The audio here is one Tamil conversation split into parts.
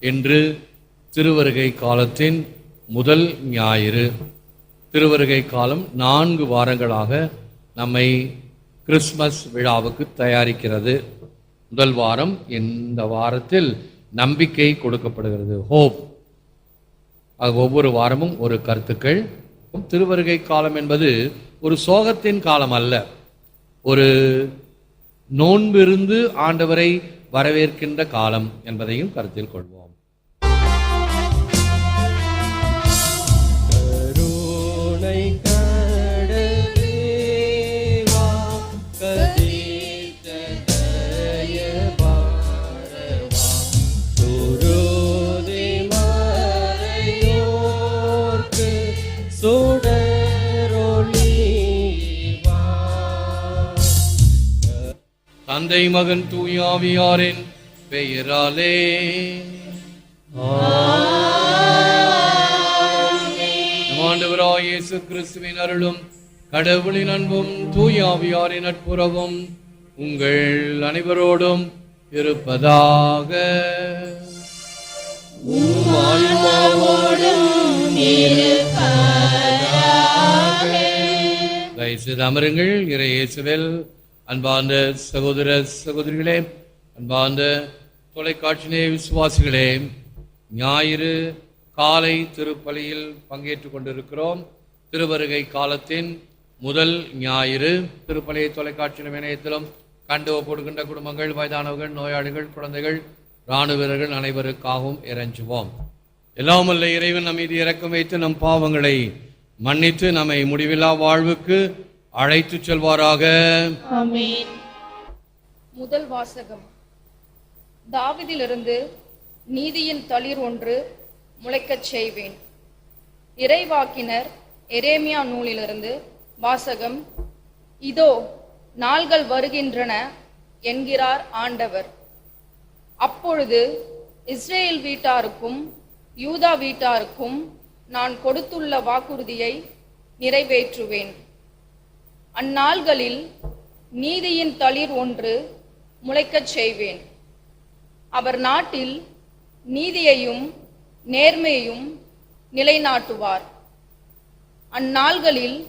என்று திருவருகை காலத்தின் முதல் ஞாயிறு. திருவருகை காலம் நான்கு வாரங்களாக நம்மை கிறிஸ்மஸ் விழாவுக்கு தயாரிக்கிறது. முதல் வாரம் இந்த வாரத்தில் நம்பிக்கை கொடுக்கப்படுகிறது. ஹோப். அது ஒவ்வொரு வாரமும் ஒரு கருத்துக்கள். திருவருகை காலம் என்பது ஒரு சோகத்தின் காலம் அல்ல. ஒரு நோன்பிருந்து ஆண்டவரை வரவேற்கின்ற காலம் என்பதையும் கருத்தில் கொள்வோம். தந்தை மகன் தூயாவியாரின் பெயராலே. ஆண்டவராயேசு கிறிஸ்துவின் அருளும் கடவுளின் அன்பும் தூயாவியாரின் நட்புறவும் உங்கள் அனைவரோடும் இருப்பதாக. தயவுசெய்து அமருங்கள் இறையேசுவில் அன்பார்ந்த சகோதர சகோதரிகளே அன்பார்ந்த தொலைக்காட்சியிலே விசுவாசிகளே ஞாயிறு காலை திருப்பலியில் பங்கேற்று கொண்டிருக்கிறோம். திருவருகை காலத்தின் முதல் ஞாயிறு திருப்பலியை தொலைக்காட்சி இணையத்திலும் கண்டு ஒப்படுகின்ற குடும்பங்கள் வயதானவர்கள் நோயாளிகள் குழந்தைகள் இராணுவ வீரர்கள் அனைவருக்காகவும் இறைஞ்சுவோம். எல்லாம் அல்ல இறைவன் நம் மீது இறக்கம் வைத்து நம் பாவங்களை மன்னித்து நம்மை முடிவில்லா வாழ்வுக்கு அழைத்துச் செல்வாராக. ஆமென். முதல் வாசகம். தாவிதிலிருந்து நீதியின் தளிர் ஒன்று முளைக்கச் செய்வேன். இறைவாக்கினர் எரேமியா நூலிலிருந்து வாசகம் இதோ நாள்கள் வருகின்றன என்கிறார் ஆண்டவர். அப்பொழுது இஸ்ரேல் வீட்டாருக்கும் யூதா வீட்டாருக்கும் நான் கொடுத்துள்ள வாக்குறுதியை நிறைவேற்றுவேன். அந்நாள்களில் நீதியின் தளிர் ஒன்று முளைக்கச் செய்வேன். அவர் நாட்டில் நீதியையும் நேர்மையையும் நிலைநாட்டுவார். அந்நாள்களில்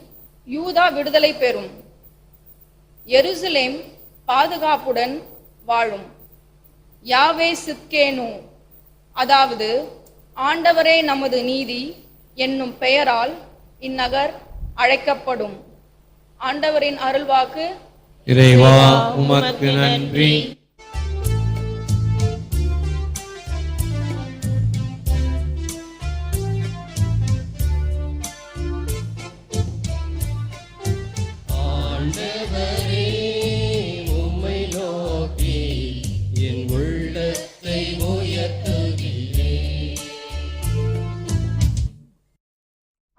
யூதா விடுதலை பெறும். எருசலேம் பாதுகாப்புடன் வாழும். யாவே சித்கேனு. அதாவது ஆண்டவரே நமது நீதி என்னும் பெயரால் இந்நகர் அழைக்கப்படும். ஆண்டவரின் அருள்வாக்கு இறைவா உமக்கு நன்றி.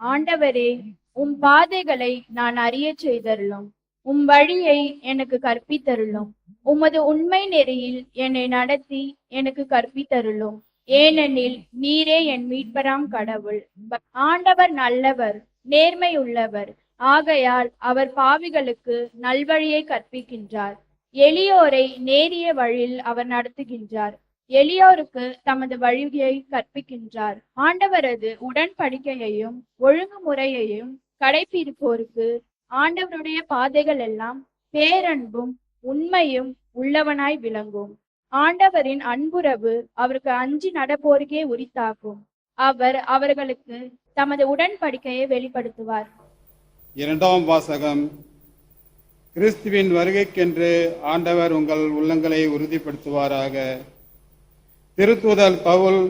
ஆண்டவரே உம் பாதைகளை நான் அறியச் செய்தருளும். உம் வழியை எனக்கு கற்பித்தருளும். உமது உண்மை நெறியில் என்னை நடத்தி எனக்கு கற்பித்தருளும். ஏனெனில் நீரே என் மீட்பராம் கடவுள். ஆண்டவர் நல்லவர் நேர்மை உள்ளவர் ஆகையால் அவர் பாவிகளுக்கு நல்வழியை கற்பிக்கின்றார். எளியோரை நேரிய வழியில் அவர் நடத்துகின்றார். எளியோருக்கு தமது வழியை கற்பிக்கின்றார். ஆண்டவரது உடன்படிக்கையையும் ஒழுங்குமுறையையும் கடைபிடிப்போருக்கு ஆண்டவருடைய பாதைகள் எல்லாம் பேரன்பும் உண்மையும் உள்ளவனாய் விளங்கும். ஆண்டவரின் அன்புறவு அவருக்கு அஞ்சு நடப்போருக்கே உரித்தாக்கும் அவர் அவர்களுக்கு தமது உடன்படிக்கையை வெளிப்படுத்துவார். இரண்டாம் வாசகம். கிறிஸ்துவின் வருகைக்கென்று ஆண்டவர் உங்கள் உள்ளங்களை உறுதிப்படுத்துவாராக. திருத்துதல் பவுல்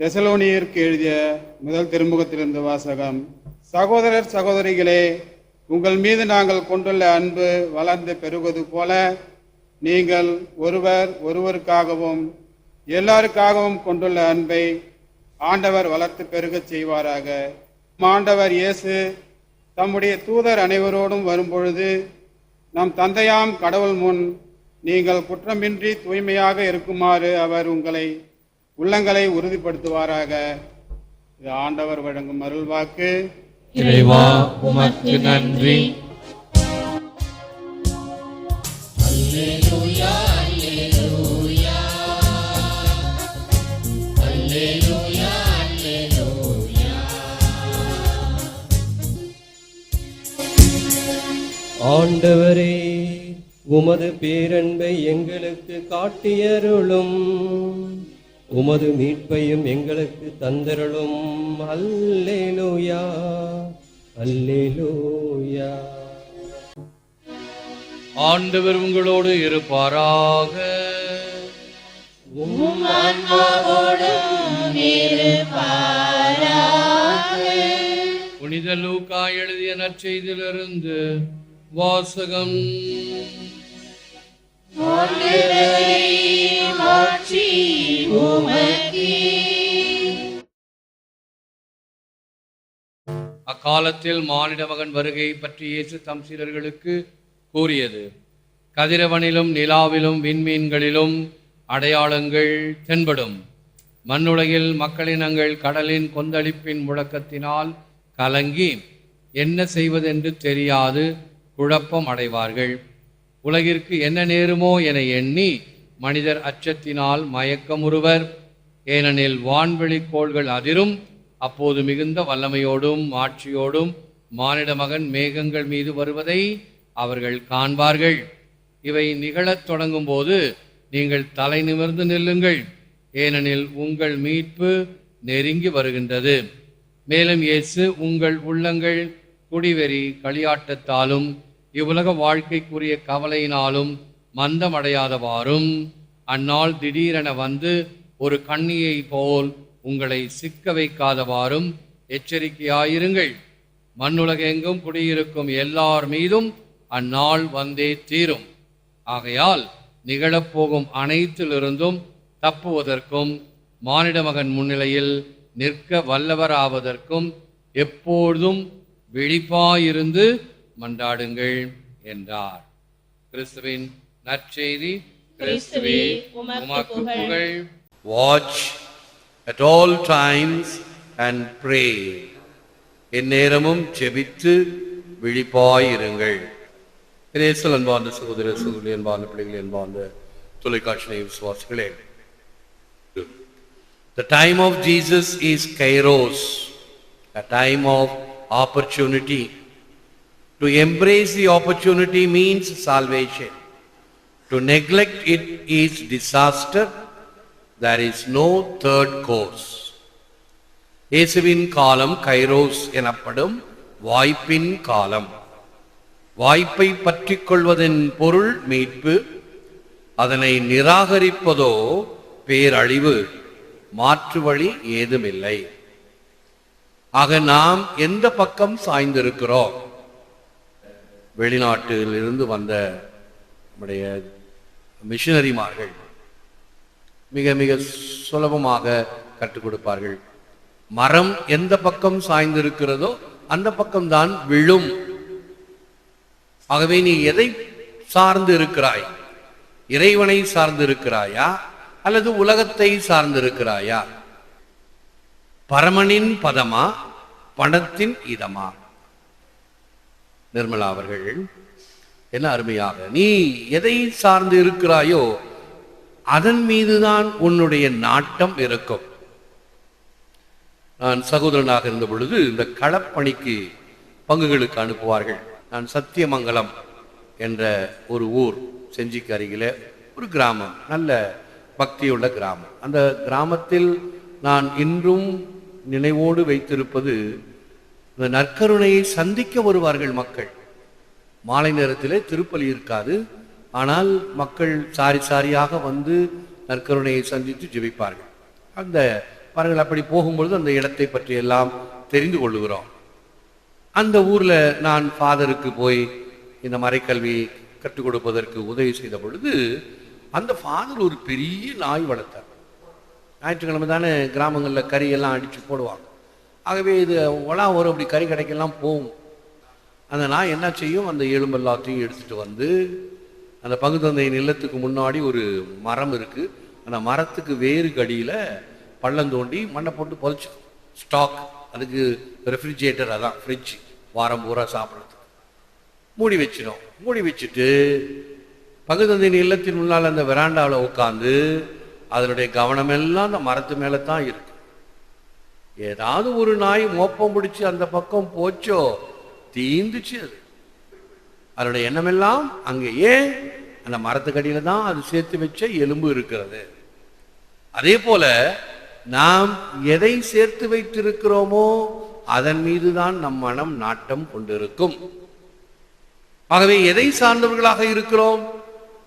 தெசலோனியருக்கு எழுதிய முதல் திருமுகத்திலிருந்து வாசகம் சகோதரர் சகோதரிகளே உங்கள் மீது நாங்கள் கொண்டுள்ள அன்பு வளர்ந்து பெருகுவது போல நீங்கள் ஒருவர் ஒருவருக்காகவும் எல்லாருக்காகவும் கொண்டுள்ள அன்பை ஆண்டவர் வளர்த்து பெருகச் செய்வாராக. ஆண்டவர் இயேசு தம்முடைய தூதர் அனைவரோடும் வரும்பொழுது நம் தந்தையாம் கடவுள் முன் நீங்கள் குற்றமின்றி தூய்மையாக இருக்குமாறு அவர் உங்களை உள்ளங்களை உறுதிப்படுத்துவாராக. இது ஆண்டவர் வழங்கும் அருள்வாக்கு இறைவா உமக்கு நன்றி. ஆண்டவரே உமது பேரன்பை எங்களுக்கு காட்டியருளும். உமது மீட்பையும் எங்களுக்கு தந்தருளும். அல்லேலூயா அல்லேலூயா. ஆண்டவர் உங்களோடு இருப்பாராக. புனித லூக்கா எழுதிய நற்செய்தியிலிருந்து வாசகம். அக்காலத்தில் மானிட மகன் வருகை பற்றி இயேசு தம் சீரர்களுக்கு கூறியது. கதிரவனிலும் நிலாவிலும் விண்மீன்களிலும் அடையாளங்கள் தென்படும். மண்ணுலகில் மக்களினங்கள் கடலின் கொந்தளிப்பின் முழக்கத்தினால் கலங்கி என்ன செய்வதென்று தெரியாது குழப்பம் அடைவார்கள் உலகிற்கு என்ன நேருமோ என எண்ணி மனிதர் அச்சத்தினால் மயக்கமுறுவர் ஏனெனில் வான்வெளி கோள்கள் அதிரும். அப்போது மிகுந்த வல்லமையோடும் ஆட்சியோடும் மானிட மகன் மேகங்கள் மீது வருவதை அவர்கள் காண்பார்கள். இவை நிகழத் தொடங்கும் போது நீங்கள் தலை நிமிர்ந்து நில்லுங்கள். ஏனெனில் உங்கள் மீட்பு நெருங்கி வருகின்றது. மேலும் இயேசு உங்கள் உள்ளங்கள் குடிவெறி களியாட்டத்தாலும் இவ்வுலக வாழ்க்கைக்குரிய கவலையினாலும் மந்தமடையாதவாறும் அந்நாள் திடீரென வந்து ஒரு கண்ணியை போல் உங்களை சிக்க வைக்காதவாறும் எச்சரிக்கையாயிருங்கள். மண்ணுலகெங்கும் குடியிருக்கும் எல்லார் மீதும் அந்நாள் வந்தே தீரும். ஆகையால் நிகழப்போகும் அனைத்திலிருந்தும் தப்புவதற்கும் மானிட மகன் முன்னிலையில் நிற்க வல்லவராவதற்கும் எப்பொழுதும் விழிப்பாயிருந்து மன்றாடுங்கள் என்றார். கிறிஸ்துவின் நற்செய்தி கிறிஸ்துவே உமக்கு புகழ். Watch at all times and pray. எந்நேரமும் ஜெபித்து விழிப்பாயிருங்கள். கிரேசல் அன்பார்ந்த சகோதர சகோதரி அன்பார்ந்த பிள்ளைகள் அன்பார்ந்த தொலைக்காட்சி விசுவாசிகளே. The time of Jesus is kairos, a time of opportunity. To embrace the opportunity means salvation. To neglect it is disaster. There is no third course. இயேசுவின் காலம் கைரோஸ் எனப்படும் வாய்ப்பின் காலம் வாய்ப்பை பற்றிக் கொள்வதன் பொருள் மீட்பு அதனை நிராகரிப்பதோ பேரழிவு மாற்று வழி ஏதுமில்லை ஆக நாம் எந்த பக்கம் சாய்ந்திருக்கிறோம் வெளிநாட்டிலிருந்து வந்த நம்முடைய மிஷினரிமார்கள் மிக மிக சுலபமாக கற்றுக் கொடுப்பார்கள். மரம் எந்த பக்கம் சாய்ந்திருக்கிறதோ அந்த பக்கம்தான் விழும். ஆகவே நீ எதை சார்ந்து இருக்கிறாய் இறைவனை சார்ந்து இருக்கிறாயா அல்லது உலகத்தை சார்ந்து இருக்கிறாயா பரமனின் பதமா? பணத்தின் இதமா? நிர்மலா அவர்கள் என்ன அருமையாக நீ எதை சார்ந்து இருக்கிறாயோ அதன் மீதுதான் உன்னுடைய நாட்டம் இருக்கும். நான் சகோதரனாக இருந்த பொழுது இந்த களப்பணிக்கு பங்குகளுக்கு அனுப்புவார்கள். நான் சத்தியமங்கலம் என்ற ஒரு ஊர் செஞ்சிக்கு அருகில ஒரு கிராமம் நல்ல பக்தியுள்ள கிராமம். அந்த கிராமத்தில் நான் இன்றும் நினைவோடு வைத்திருப்பது இந்த நற்கருணையை சந்திக்க வருவார்கள் மக்கள். மாலை நேரத்திலே திருப்பலி இருக்காது. ஆனால் மக்கள் சாரி சாரியாக வந்து நற்கருணையை சந்தித்து ஜெபிப்பார்கள். அந்த பாருங்கள் அப்படி போகும்பொழுது அந்த இடத்தை பற்றி எல்லாம் தெரிந்து கொள்ளுகிறோம். அந்த ஊரில் நான் ஃபாதருக்கு போய் இந்த மறைக்கல்வி கற்றுக் கொடுப்பதற்கு உதவி செய்த பொழுது அந்த ஃபாதர் ஒரு பெரிய நாய் வளர்த்தார். ஞாயிற்றுக்கிழமை தானே கிராமங்களில் கறியெல்லாம் அடித்து போடுவாங்க. ஆகவே இது ஒலா வரும் அப்படி கறி கடைக்கெல்லாம் போகும். அந்த நான் என்ன செய்யும்? அந்த எலும்பு எல்லாத்தையும் எடுத்துகிட்டு வந்து அந்த பங்குத்தந்தையின் இல்லத்துக்கு முன்னாடி ஒரு மரம் இருக்குது அந்த மரத்துக்கு வேறு கடியில் பள்ளம் தோண்டி மண்ணை போட்டு புதைச்சி ஸ்டாக் அதுக்கு ரெஃப்ரிஜிரேட்டர் அதான் ஃப்ரிட்ஜ் வாரம் பூரா சாப்பிட்றதுக்கு. மூடி வச்சிடும் மூடி வச்சுட்டு பங்குத்தந்தையின் இல்லத்தின் முன்னால் அந்த வெராண்டாவில் உட்காந்து அதனுடைய கவனமெல்லாம் அந்த மரத்து மேலே தான் இருக்கு. ஏதாவது ஒரு நாய் மோப்பம் பிடிச்சி அந்த பக்கம் போச்சோ தீந்துச்சு அது. அதனுடைய எண்ணமெல்லாம் அங்கே ஏன்? அந்த மரத்துக்கடியில தான் அது சேர்த்து வச்ச எலும்பு இருக்கிறது. அதே போல நாம் எதை சேர்த்து வைத்திருக்கிறோமோ அதன் மீதுதான் நம் மனம் நாட்டம் கொண்டிருக்கும். ஆகவே எதை சார்ந்தவர்களாக இருக்கிறோம்?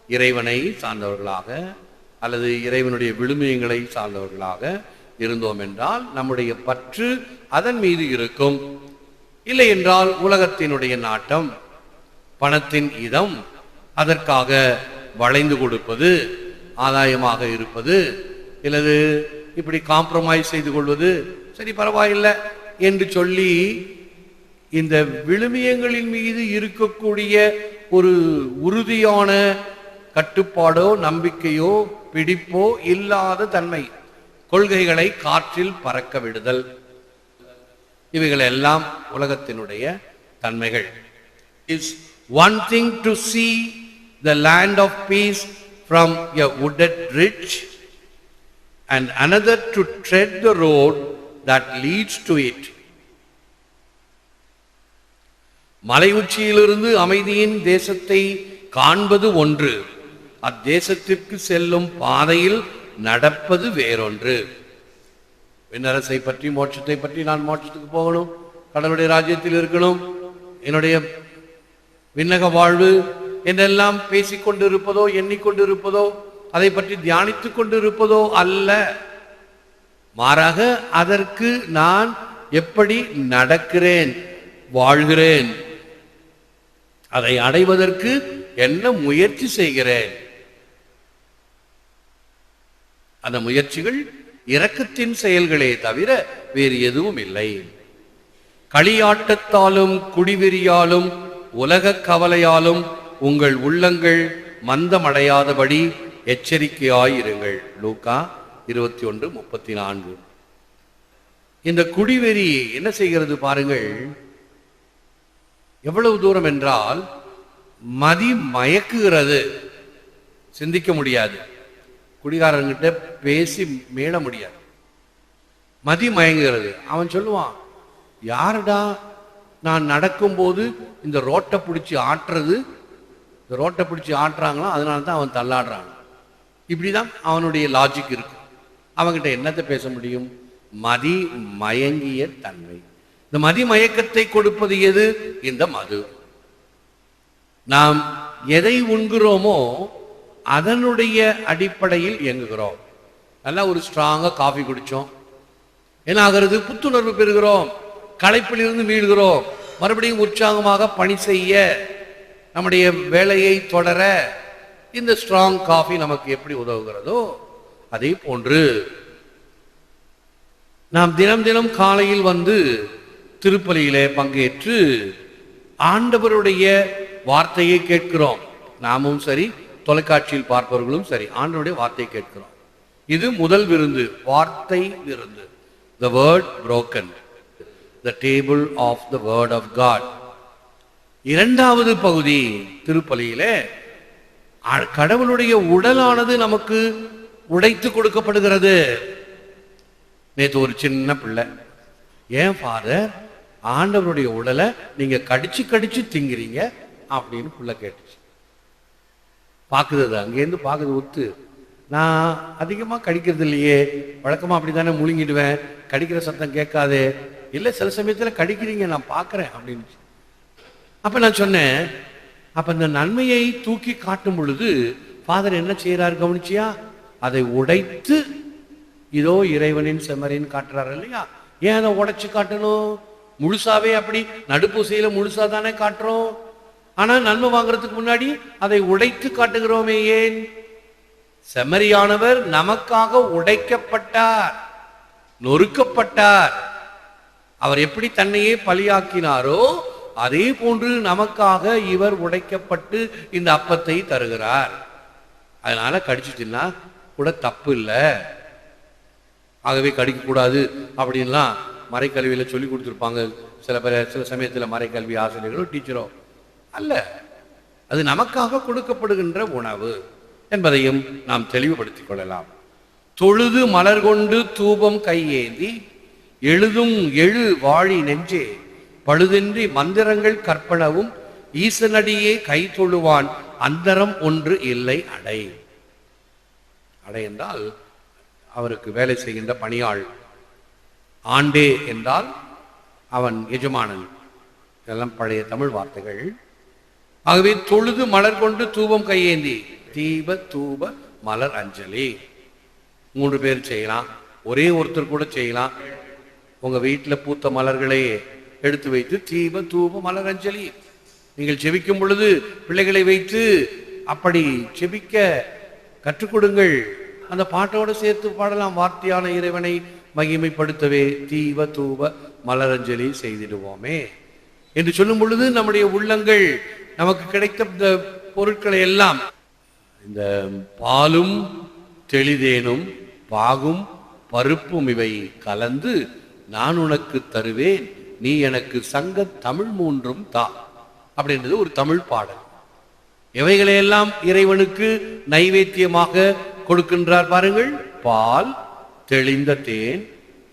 இறைவனை சார்ந்தவர்களாக அல்லது இறைவனுடைய விழுமியங்களை சார்ந்தவர்களாக இருந்தோம் என்றால் நம்முடைய பற்று அதன் மீது இருக்கும். இல்லை என்றால் உலகத்தினுடைய நாட்டம் பணத்தின் இதம் அதற்காக வளைந்து கொடுப்பது ஆதாயமாக இருப்பது இல்லது இப்படி காம்ப்ரமைஸ் செய்து கொள்வது சரி பரவாயில்லை என்று சொல்லி இந்த விழுமியங்களின் மீது இருக்கக்கூடிய ஒரு உறுதியான கட்டுப்பாடோ நம்பிக்கையோ பிடிப்போ இல்லாத தன்மை கொள்கைகளை காற்றில் பறக்க விடுதல். இவைகள் எல்லாம் உலகத்தினுடைய தன்மைகள். Is one thing to see the land of peace from a wooded ridge and another to tread the road that leads to it மலை உச்சியிலிருந்து அமைதியின் தேசத்தை காண்பது ஒன்று. அத்தேசத்திற்கு செல்லும் பாதையில் நடப்பது வேறொன்று. விண்ணரசை பற்றி மோட்சத்தை பற்றி நான் மோட்சத்துக்கு போகணும் கடவுளுடைய ராஜ்யத்தில் இருக்கணும் என்னுடைய விண்ணக வாழ்வு என்றெல்லாம் இருப்பதோ எண்ணிக்கொண்டு எண்ணிக்கொண்டிருப்பதோ அதை பற்றி தியானித்துக் கொண்டிருப்பதோ அல்ல. மாறாக அதற்கு நான் எப்படி நடக்கிறேன் வாழ்கிறேன் அதை அடைவதற்கு என்ன முயற்சி செய்கிறேன்? அந்த முயற்சிகள் இரக்கத்தின் செயல்களே தவிர வேறு எதுவும் இல்லை. களியாட்டத்தாலும் குடிவெறியாலும் உலக கவலையாலும் உங்கள் உள்ளங்கள் மந்தமடையாதபடி எச்சரிக்கையாயிருங்கள். லூக்கா இருபத்தி ஒன்று முப்பத்தி நான்கு இந்த குடிவெறி என்ன செய்கிறது பாருங்கள். எவ்வளவு தூரம் என்றால் மதி மயக்குகிறது. சிந்திக்க முடியாது. குடிகாரங்கிட்ட பேசி மீள முடியாது. மதி மயங்குகிறது. அவன் சொல்லுவான் யாருடா நான் நடக்கும்போது இந்த ரோட்டை பிடிச்சி ஆட்டுறது? இந்த ரோட்டை பிடிச்சி ஆட்டுறாங்களோ? அதனால தான் அவன் தள்ளாடுறான். இப்படிதான் அவனுடைய லாஜிக் இருக்கும் அவன்கிட்ட என்னத்தை பேச முடியும்? மதி மயங்கிய தன்மை. இந்த மதி மயக்கத்தை கொடுப்பது எது? இந்த மது. நாம் எதை உண்கிறோமோ அதனுடைய அடிப்படையில் இயங்குகிறோம். நல்லா ஒரு ஸ்ட்ராங்காக காஃபி குடித்தோம் என்ன ஆகிறது? புத்துணர்வு பெறுகிறோம். களைப்பிலிருந்து மீள்கிறோம். மறுபடியும் உற்சாகமாக பணி செய்ய நம்முடைய வேலையை தொடர இந்த ஸ்ட்ராங் காஃபி நமக்கு எப்படி உதவுகிறதோ அதே போன்று நாம் தினம் தினம் காலையில் வந்து திருப்பலியிலே பங்கேற்று ஆண்டவருடைய வார்த்தையை கேட்கிறோம். நாமும் சரி தொலைக்காட்சியில் பார்ப்பவர்களும் சரி ஆண்டனுடைய வார்த்தையை கேட்கிறோம். இது முதல் விருந்து வார்த்தை விருந்து. The word broken the table of the word of God இரண்டாவது பகுதி திருப்பலியிலே கடவுளுடைய உடலானது நமக்கு உடைத்து கொடுக்கப்படுகிறது. நேத்து ஒரு சின்ன பிள்ளை. ஏன் ஃபாதர் ஆண்டவருடைய உடலை நீங்க கடிச்சு கடிச்சு திங்கிறீங்க அப்படின்னு பிள்ளை கேட்டுச்சு. பார்க்குறது அது அங்கேருந்து பார்க்குறது ஒத்து. நான் அதிகமாக கடிக்கிறது இல்லையே. வழக்கமாக அப்படி தானே முழுங்கிடுவேன். கடிக்கிற சத்தம் கேட்காதே. இல்லை சில சமயத்தில் கடிக்கிறீங்க நான் பார்க்குறேன் அப்படின்னு அப்போ நான் சொன்னேன் அப்போ இந்த நன்மையை தூக்கி காட்டும் பொழுது ஃபாதர் என்ன செய்கிறாரு கவனிச்சியா? அதை உடைத்து இதோ இறைவனின் செம்மறின்னு காட்டுறாரு இல்லையா? ஏன் அதை உடைச்சு காட்டணும்? முழுசாவே அப்படி நடுப்பூசையில் முழுசா தானே காட்டுறோம்? ஆனால் நன்மை வாங்குறதுக்கு முன்னாடி அதை உடைத்து காட்டுகிறோமே ஏன்? செம்மறியானவர் நமக்காக உடைக்கப்பட்டார் நொறுக்கப்பட்டார். அவர் எப்படி தன்னையே பலியாக்கினாரோ அதே போன்று நமக்காக இவர் உடைக்கப்பட்டு இந்த அப்பத்தை தருகிறார். அதனால கடிச்சு கூட தப்பு இல்லை. ஆகவே கடிக்கக்கூடாது அப்படின்லாம் மறைக்கல்வியில் சொல்லி கொடுத்துருப்பாங்க. சில பேர் சில சமயத்தில் மறைக்கல்வி ஆசிரியர்களோ டீச்சரோ. அல்ல. அது நமக்காக கொடுக்கப்படுகின்ற உணவு என்பதையும் நாம் தெளிவுபடுத்திக் கொள்ளலாம். தொழுது மலர் கொண்டு தூபம் கையேந்தி எழுதும் எழு வாழி நெஞ்சே பழுதின்றி மந்திரங்கள் கற்பனவும் ஈசனடியே கை தொழுவான் அந்தரம் ஒன்று இல்லை அடை. அடை என்றால் அவருக்கு வேலை செய்கின்ற பணியாள். ஆண்டே என்றால் அவன் எஜமானன். இதெல்லாம் பழைய தமிழ் வார்த்தைகள். ஆகவே தொழுது மலர் கொண்டு தூபம் கையேந்தி. தீப தூப மலர் அஞ்சலி. மூன்று பேர் செய்யலாம். ஒரே ஒருத்தர் கூட செய்யலாம். உங்க வீட்டில் பூத்த மலர்களை எடுத்து வைத்து தீப தூப மலர் அஞ்சலி. நீங்கள் செபிக்கும் பொழுது பிள்ளைகளை வைத்து அப்படி செபிக்க கற்றுக் கொடுங்கள். அந்த பாட்டோட சேர்த்து பாடலாம். வார்த்தையான இறைவனை மகிமைப்படுத்தவே தீப தூப மலரஞ்சலி செய்திடுவோமே. என்று சொல்லும் பொழுது நம்முடைய உள்ளங்கள் நமக்கு கிடைத்த இந்த பொருட்களை எல்லாம் இந்த பாலும் தெளிதேனும் பாகும் பருப்பும் இவை கலந்து நான் உனக்கு தருவேன் நீ எனக்கு சங்க தமிழ் மூன்றும் தா அப்படின்றது ஒரு தமிழ் பாடல். எவைகளையெல்லாம் இறைவனுக்கு நைவேத்தியமாக கொடுக்கின்றார் பாருங்கள். பால் தெளிந்த தேன்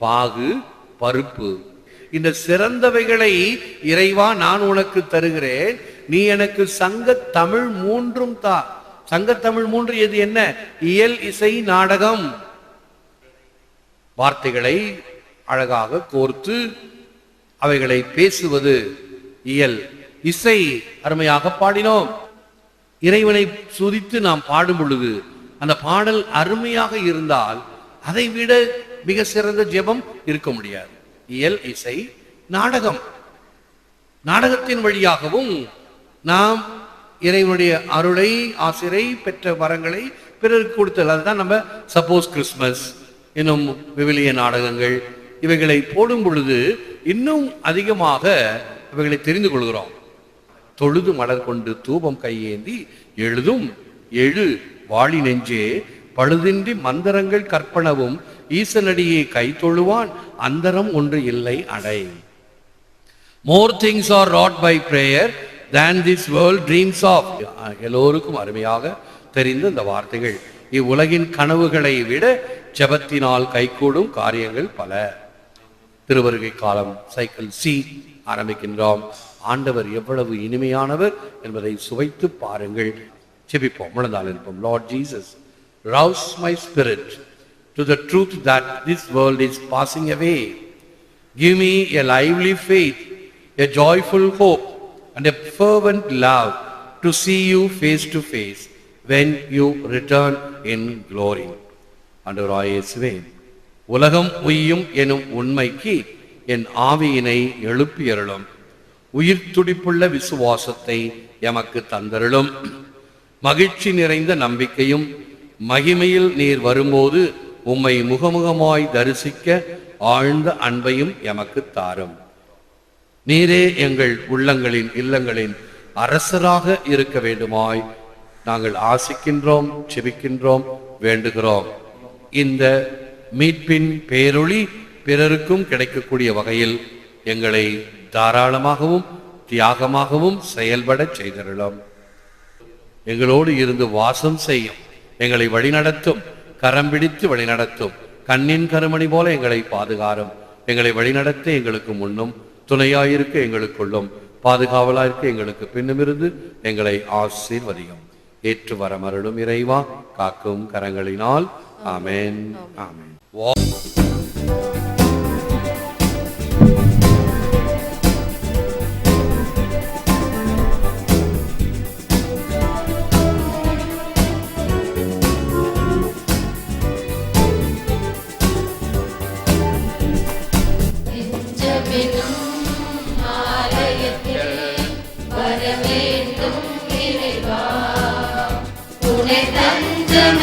பாகு பருப்பு. இந்த சிறந்தவைகளை இறைவா நான் உனக்கு தருகிறேன். நீ எனக்கு சங்க தமிழ் மூன்றும் தா. சங்க தமிழ் மூன்று எது என்ன? இயல் இசை நாடகம். வார்த்தைகளை அழகாக கோர்த்து அவைகளை பேசுவது. இயல் இசை அருமையாக பாடினோம். இறைவனை சுதித்து நாம் பாடும் பொழுது அந்த பாடல் அருமையாக இருந்தால் அதை விட மிக சிறந்த ஜெபம் இருக்க முடியாது. இயல் இசை நாடகம். நாடகத்தின் வழியாகவும் நாம் இறைவனுடைய அருளை ஆசிரை பெற்ற வரங்களை பிறருக்கு கொடுத்தல். அதுதான் நம்ம சப்போஸ் கிறிஸ்மஸ் இன்னும் விவிலிய நாடகங்கள். இவைகளை போடும் பொழுது இன்னும் அதிகமாக இவைகளை தெரிந்து கொள்கிறோம். தொழுது மலர் கொண்டு தூபம் கையேந்தி எழுதும் எழு வாளி நெஞ்சே பழுதின்றி மந்திரங்கள் கற்பனவும் ஈசனடியே கை தொழுவான் அந்தரம் ஒன்று இல்லை அடை. More things are wrought by prayer than this world dreams of எல்லோருக்கும் அருமையாக தெரிந்த இந்த வார்த்தைகள். இவ்வுலகின் கனவுகளை விட ஜபத்தினால் கைகூடும் காரியங்கள் பல. திருவருகை காலம் சைக்கிள் சி ஆரம்பிக்கின்றோம். ஆண்டவர் எவ்வளவு இனிமையானவர் என்பதை சுவைத்து பாருங்கள். செபிப்போம் முழந்தால் இருப்போம் Lord Jesus rouse my spirit to the truth that this world is passing away give me a lively faith, a joyful hope and a fervent love to see you face to face when you return in glory. ஆண்டவராய் இயேசுவே உலகம் உய்யும் எனும் உண்மைக்கு என் ஆவியினை எழுப்பியருளும். உயிர் துடிப்புள்ள விசுவாசத்தை எமக்கு தந்தருளும். மகிழ்ச்சி நிறைந்த நம்பிக்கையும் மகிமையில் நீர் வரும்போது உம்மை முகமுகமாய் தரிசிக்க ஆழ்ந்த அன்பையும் எமக்கு தாரும். நீரே எங்கள் உள்ளங்களின் இல்லங்களின் அரசராக இருக்க வேண்டுமாய் நாங்கள் ஆசிக்கின்றோம் செபிக்கின்றோம் வேண்டுகிறோம். இந்த மீட்பின் பேரொளி பிறருக்கும் கிடைக்கக்கூடிய வகையில் எங்களை தாராளமாகவும் தியாகமாகவும் செயல்படச் செய்தருளும். எங்களோடு இருந்து வாசம் செய்யும் எங்களை வழிநடத்தும் கரம் பிடித்து வழிநடத்தும் கண்ணின் கருமணி போல எங்களை பாதுகாரும் எங்களை வழிநடத்த எங்களுக்கு முன்னும் துணையாயிருக்க எங்களுக்குள்ளும் பாதுகாவலாயிருக்க எங்களுக்கு பின்னுமிருந்து எங்களை ஆசீர்வதியும். ஏற்று வரமருளும் இறைவா காக்கும் கரங்களினால். ஆமென். ஆமென்.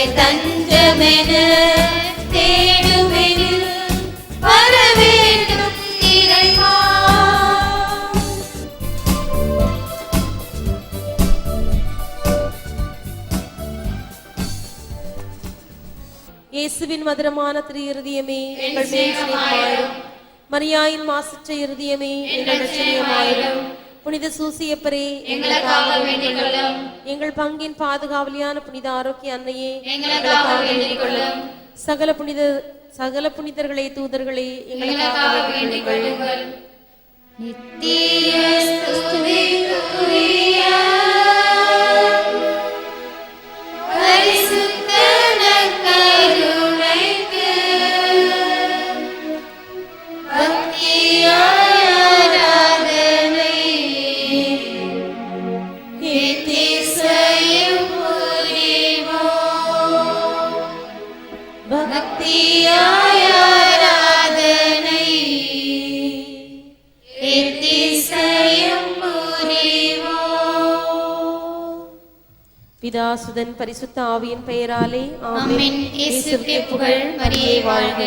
உனை தஞ்சமென தேடுமென வர வேண்டும் இறைவா. இயேசுவின் மதுரமான திரு இருதயமே எங்கள் மரியாயின் மாசற்ற இருதயமே எங்கள் லட்சணியமாயிரும் புனித சூசியப்பரே எங்களுக்காக எங்கள் பங்கின் பாதுகாவலியான புனித ஆரோக்கிய அன்னையே எங்களுக்காக சகல புனித சகல புனிதர்களே தூதர்களே எங்களுக்காக எங்களுக்காக வேண்டிக் வேண்டிக் கொள்ளுங்கள் கொள்ளுங்கள் நித்திய பிதாசுதன் பரிசுத்த ஆவியின் பெயராலே ஆமென். இயேசுவே புகழ் மரியே வாழ்க.